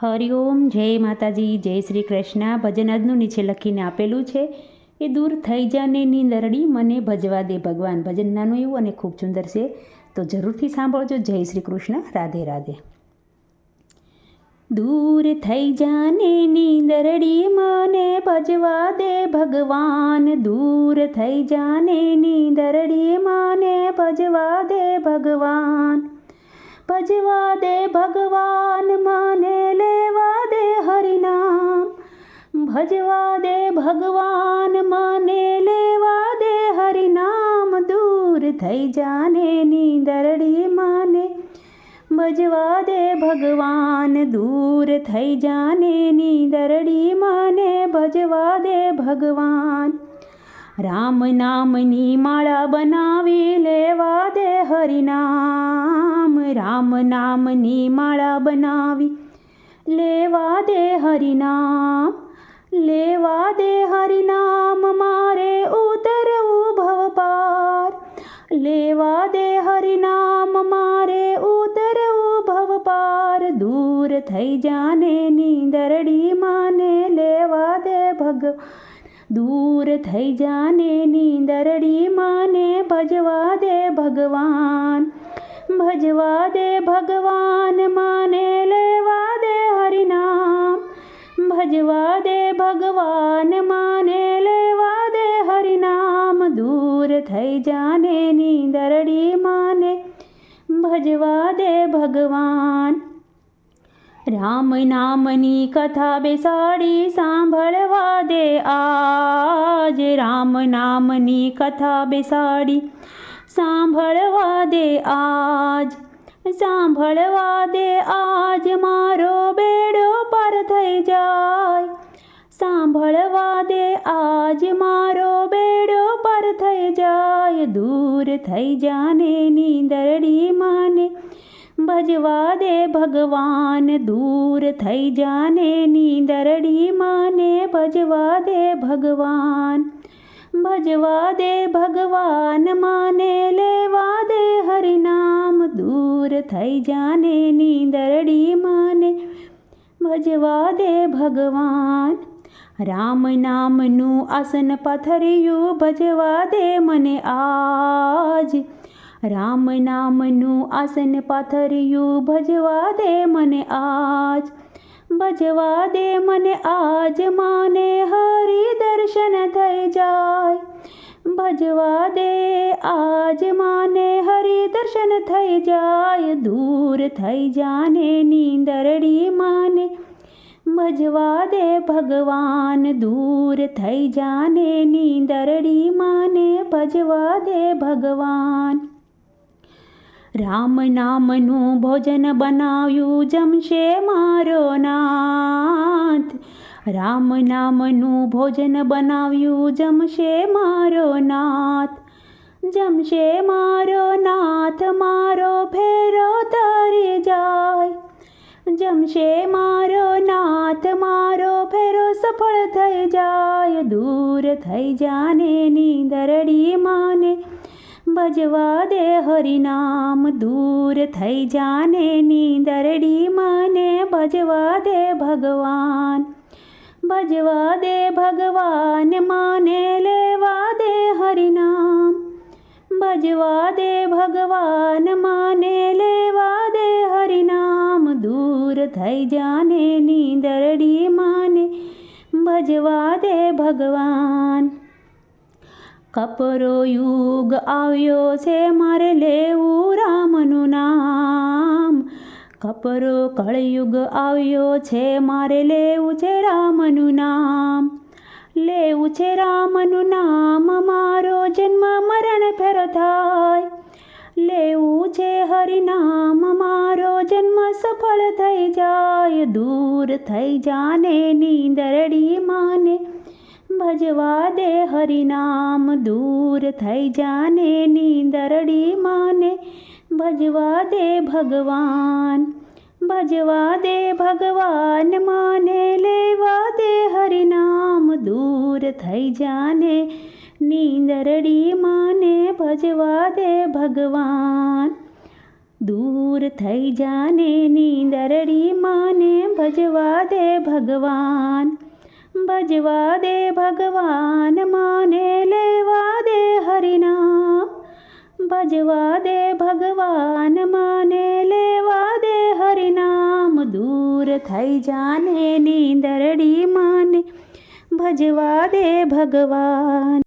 હરિઓમ જય માતાજી, જય શ્રી કૃષ્ણ. ભજન આજનું નીચે લખીને આપેલું છે, એ દૂર થઈ જાને નીંદરડી, મને ભજવા દે ભગવાન. ભજન નાનું એવું અને ખૂબ સુંદર છે. તો જરૂરથી સાંભળજો. જય શ્રી કૃષ્ણ. રાધે રાધે. દૂર થઈ જાને નીંદરડી, મને ભજવા દે ભગવાન. દૂર થઈ જાને નીંદરડી, મને ભજવા દે ભગવાન. ભજવા દે ભગવાન, મને ભજવા દે ભગવાન મને લેવા દે હરિનામ દૂર થઈ જાને, નીંદરડી માને. ભજવા દે ભગવાન દૂર થઈ જાને, નીંદરડી માને. ભજવા દે ભગવાન રામ નામની માળા બનાવી લેવા દે હરિનામ રામ નામની માળા બનાવી લેવા દે હરિનામ લેવા દે હરિનામ, મારે ઉતરવું ભવ પાર લેવા દે હરિનામ, મારે ઉતરવું ભવ પાર દૂર થઈ જાને નીંદરડી માને લેવા દે ભગ દૂર થઈ જાને નીંદરડી માને ભજવા દે ભગવાન. ભજવા દે ભગવાન, માને લેવા થઈ જાને નીંદરડી માને, ભજવા દે ભગવાન. રામ નામની કથા બેસાડી સાંભળવા દે આજ. રામ નામની કથા બેસાડી સાંભળવા દે આજ. સાંભળવા દે આજ મારો બેડો પર થઈ જાય. સાંભળવા દે આજ મારો જાય દૂર થઈ જાને નીંદરડી માને. ભજવા દે ભગવાન દૂર થઈ જાને નીંદરડી માને. ભજવા દે ભગવાન ભજવા દે ભગવાન માને. લેવા દે હરિનામ દૂર થઈ જાને નીંદરડી માને. ભજવા દે ભગવાન રામ નામનું આસન પથરિયું ભજવા દે મને આજ. રામ નામનું આસન પાથર્યું ભજવા દે મને આજ. ભજવા દે મને આજ માને હરિ દર્શન થઈ જાય. ભજવા દે આજ માને હરિ દર્શન થઈ જાય. દૂર થઈ જાને નીંદરડી માને ભજવા દે ભગવાન દૂર થઈ જાને, નીંદરડી માને ભજવા દે ભગવાન. રામ નામનું ભોજન બનાવ્યું જમશે મારો નાથ. રામ નામનું ભોજન બનાવ્યું જમશે મારો નાથ. જમશે મારો નાથ, મારો ફેરો તરી જાય. જમશે મારો નાથ. સફળ થઈ જાય, દૂર થઈ જાને નીંદરડી માને. ભજવા દે હરિનામ, દૂર થઈ જાને નીંદરડી માને. ભજવા દે ભગવાન, ભજવા દે ભગવાન, માને લેવા દે હરિનામ. ભજવા દે ભગવાન, માને લેવા દે હરિનામ. દૂર થઈ જાને નીંદરડી ભજવા દે ભગવાન. કપરો યુગ આવ્યો છે, મારે લેવું રામનું નામ. કપરો કળયુગ આવ્યો છે, મારે લેવું છે રામનું નામ. લેવું છે રામનું નામ, મારો જન્મ મરણ ફેર થાય. લેવું છે હરિનામ, મારો જન્મ સફળ થઈ જાય, દૂર થઈ જાને નીંદરડી માને. ભજવા દે હરિનામ, દૂર થઈ જાને નીંદરડી માને. ભજવા દે ભગવાન, ભજવા દે ભગવાન માને. લેવા દે હરિનામ, દૂર થઈ જાને નીંદરડી માને. ભજવા દે ભગવાન. દૂર થઈ જાને નીંદરડી માને ભજવા દે ભગવાન ભજવા દે ભગવાન માને લેવા દે હરિનામ ભજવા દે ભગવાન માને લેવા દે હરિનામ દૂર થઈ જાને નીંદરડી માને ભજવા દે ભગવાન